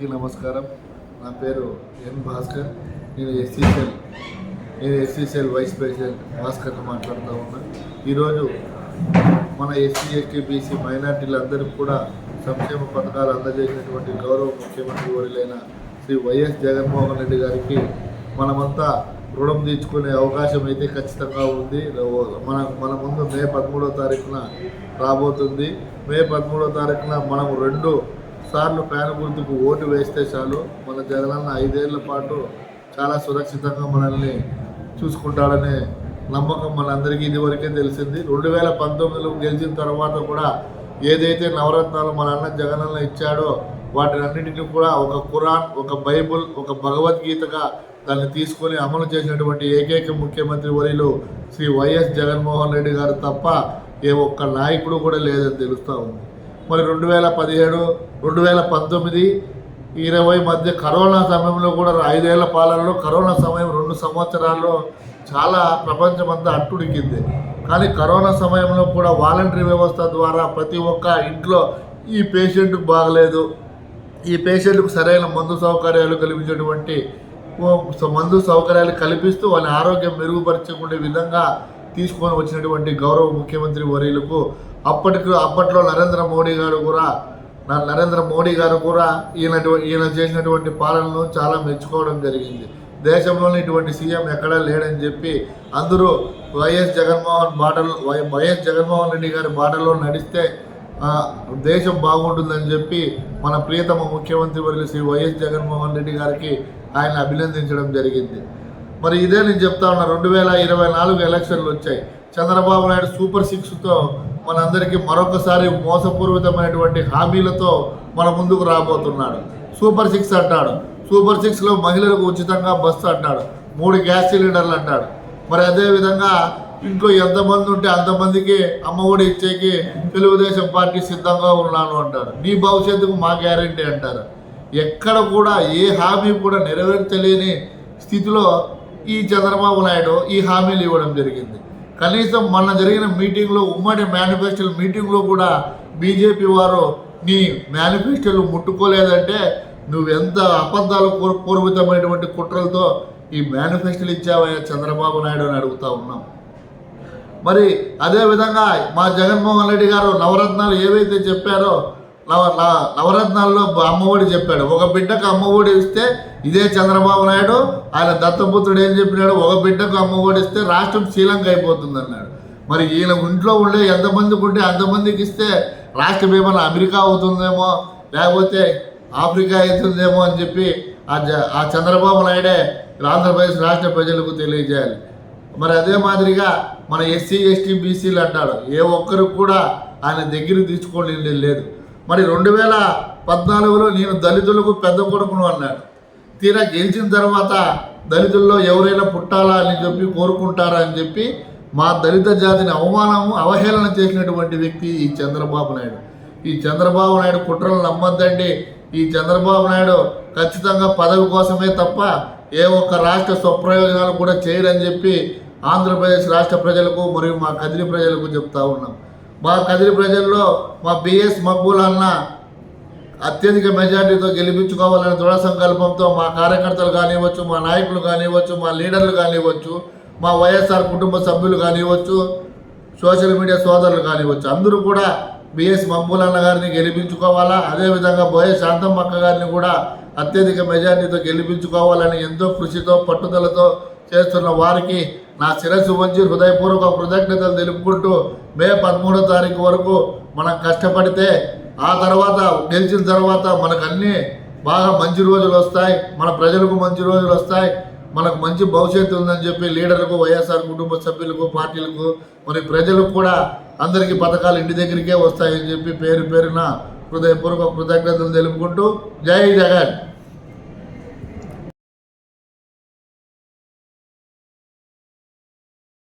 అందరికీ నమస్కారం. నా పేరు ఎన్ భాస్కర్. నేను ఎస్సీసెల్ నేను ఎస్సీసీఎల్ వైస్ ప్రెసిడెంట్ భాస్కర్తో మాట్లాడుతూ ఉన్నా. ఈరోజు మన ఎస్సీ ఎస్టీ బీసీ మైనార్టీలందరికీ కూడా సంక్షేమ పథకాలు అందజేసినటువంటి గౌరవ ముఖ్యమంత్రి వర్యులైన శ్రీ వైఎస్ జగన్మోహన్ రెడ్డి గారికి మనమంతా రుణం తీర్చుకునే అవకాశం అయితే ఖచ్చితంగా ఉంది. మన మన ముందు మే పదమూడో తారీఖున రాబోతుంది. మే పదమూడో తారీఖున మనం రెండు సార్లు ఫ్యాన్ గుర్తుకు ఓటు వేస్తే చాలు. మన జగనన్న ఐదేళ్ళ పాటు చాలా సురక్షితంగా మనల్ని చూసుకుంటాడనే నమ్మకం మనందరికీ ఇదివరకే తెలిసింది. రెండు వేల పంతొమ్మిదిలో గెలిచిన తర్వాత కూడా ఏదైతే నవరత్నాలు మన అన్న జగనన్న ఇచ్చాడో వాటినన్నింటినీ కూడా ఒక ఖురాన్ ఒక బైబుల్ ఒక భగవద్గీతగా దాన్ని తీసుకొని అమలు చేసినటువంటి ఏకైక ముఖ్యమంత్రి వరిలో శ్రీ వైఎస్ జగన్మోహన్ రెడ్డి గారు తప్ప ఏ ఒక్క నాయకుడు కూడా లేదని తెలుస్తూ ఉంది. మరి రెండు వేల పదిహేడు రెండు వేల పంతొమ్మిది ఇరవై మధ్య కరోనా సమయంలో కూడా ఐదేళ్ళ పాలనలో కరోనా సమయం రెండు సంవత్సరాల్లో చాలా ప్రపంచమంతా అట్టుడికింది. కానీ కరోనా సమయంలో కూడా వాలంటరీ వ్యవస్థ ద్వారా ప్రతి ఒక్క ఇంట్లో ఈ పేషెంట్కు బాగలేదు. ఈ పేషెంట్కు సరైన మందు సౌకర్యాలు కల్పించేటువంటి మందు సౌకర్యాలు కల్పిస్తూ వాళ్ళ ఆరోగ్యం మెరుగుపరచకుండా విధంగా తీసుకొని వచ్చినటువంటి గౌరవ ముఖ్యమంత్రి వర్యులకు అప్పటికి అప్పట్లో నరేంద్ర మోడీ గారు కూడా నా- నరేంద్ర మోడీ గారు కూడా ఈయన ఈయన చేసినటువంటి పాలనను చాలా మెచ్చుకోవడం జరిగింది. దేశంలోని ఇటువంటి సీఎం ఎక్కడా లేడని చెప్పి అందరూ వైఎస్ జగన్మోహన్ బాటలు వై- వైఎస్ జగన్మోహన్ రెడ్డి గారి బాటలో నడిస్తే దేశం బాగుంటుందని చెప్పి మన ప్రియతమ ముఖ్యమంత్రి వర్యులు శ్రీ వైఎస్ జగన్మోహన్ రెడ్డి గారికి ఆయన అభినందించడం జరిగింది. మరి ఇదే నేను చెప్తా ఉన్నా రెండు వేల ఇరవై నాలుగు ఎలక్షన్లు వచ్చాయి. చంద్రబాబు నాయుడు సూపర్ సిక్స్తో మనందరికీ మరొకసారి మోసపూరితమైనటువంటి హామీలతో మన ముందుకు రాబోతున్నాడు. సూపర్ సిక్స్ అంటాడు. సూపర్ సిక్స్లో మహిళలకు ఉచితంగా బస్సు అంటాడు. మూడు గ్యాస్ సిలిండర్లు అంటాడు. మరి అదే విధంగా ఇంట్లో ఎంతమంది ఉంటే అంతమందికి అమ్మఒడి ఇచ్చేకి తెలుగుదేశం పార్టీ సిద్ధంగా ఉన్నాను అంటారు. నీ భవిష్యత్తుకు మా గ్యారంటీ అంటారు. ఎక్కడ కూడా ఏ హామీ కూడా నెరవేర్చలేని స్థితిలో ఈ చంద్రబాబు నాయుడు ఈ హామీలు ఇవ్వడం జరిగింది. కనీసం మొన్న జరిగిన మీటింగ్లో ఉమ్మడి మేనిఫెస్టోల మీటింగ్లో కూడా బీజేపీ వారు నీ మేనిఫెస్టోలు ముట్టుకోలేదంటే నువ్వెంత అబద్ధాలు పూర్- పూర్వితమైనటువంటి కుట్రలతో ఈ మేనిఫెస్టోలు ఇచ్చావయ్యా చంద్రబాబు నాయుడు అని అడుగుతా ఉన్నాం. మరి అదేవిధంగా మా జగన్మోహన్ రెడ్డి గారు నవరత్నాలు ఏవైతే చెప్పారో నవ నవరత్నాల్లో అమ్మఒడి చెప్పాడు. ఒక బిడ్డకు అమ్మఒడి ఇస్తే ఇదే చంద్రబాబు నాయుడు ఆయన దత్తపుత్రుడు ఏం చెప్పినాడు? ఒక బిడ్డకు అమ్మఒడి ఇస్తే రాష్ట్రం శ్రీలంక అయిపోతుంది అన్నాడు మరి ఈయన ఇంట్లో ఉండే ఎంతమందికి ఉంటే అంతమందికి ఇస్తే రాష్ట్రం ఏమైనా అమెరికా అవుతుందేమో లేకపోతే ఆఫ్రికా అవుతుందేమో అని చెప్పి ఆ ఆ చంద్రబాబు నాయుడే ఆంధ్రప్రదేశ్ రాష్ట్ర ప్రజలకు తెలియజేయాలి. మరి అదే మాదిరిగా మన ఎస్సీ ఎస్టీ బీసీలు అంటాడు ఏ ఒక్కరు కూడా ఆయన దగ్గరికి తీసుకోలేదు లేదు. మరి రెండు వేల పద్నాలుగులో నేను దళితులకు పెద్ద కొడుకును అన్నాడు. తీరా గెలిచిన తర్వాత దళితుల్లో ఎవరైనా పుట్టాలా అని చెప్పి కోరుకుంటారా అని చెప్పి మా దళిత జాతిని అవమానము అవహేళన చేసినటువంటి వ్యక్తి ఈ చంద్రబాబు నాయుడు. ఈ చంద్రబాబు నాయుడు కుట్రలు నమ్మద్దండి. ఈ చంద్రబాబు నాయుడు ఖచ్చితంగా పదవి కోసమే తప్ప ఏ ఒక్క రాష్ట్ర స్వప్రయోజనాలు కూడా చేయరని చెప్పి ఆంధ్రప్రదేశ్ రాష్ట్ర ప్రజలకు మరియు మా కదిరి ప్రజలకు చెప్తా ఉన్నాం. మా కదిరి ప్రజల్లో మా బిఎస్ మక్బూల్ అన్న అత్యధిక మెజార్టీతో గెలిపించుకోవాలనే దృఢ సంకల్పంతో మా కార్యకర్తలు కానివ్వచ్చు మా నాయకులు కానివ్వచ్చు మా లీడర్లు కానివ్వచ్చు మా వైఎస్ఆర్ కుటుంబ సభ్యులు కానివ్వచ్చు సోషల్ మీడియా సోదరులు కానివ్వచ్చు అందరూ కూడా బిఎస్ మక్బూల్ అన్న గారిని గెలిపించుకోవాలా? అదేవిధంగా బోయే శాంతమ్మక్క గారిని కూడా అత్యధిక మెజార్టీతో గెలిపించుకోవాలని ఎంతో కృషితో పట్టుదలతో చేస్తున్న వారికి నా శిరస్సు వంచి హృదయపూర్వక కృతజ్ఞతలు తెలుపుకుంటూ మే పదమూడో తారీఖు వరకు మనం కష్టపడితే ఆ తర్వాత గెలిచిన తర్వాత మనకు అన్నీ బాగా మంచి రోజులు వస్తాయి. మన ప్రజలకు మంచి రోజులు వస్తాయి. మనకు మంచి భవిష్యత్తు ఉందని చెప్పి లీడర్లకు వైఎస్ఆర్ కుటుంబ సభ్యులకు పార్టీలకు మరి ప్రజలకు కూడా అందరికీ పథకాలు ఇంటి దగ్గరికే వస్తాయని చెప్పి పేరు పేరున హృదయపూర్వక కృతజ్ఞతలు తెలుపుకుంటూ జై జగన్.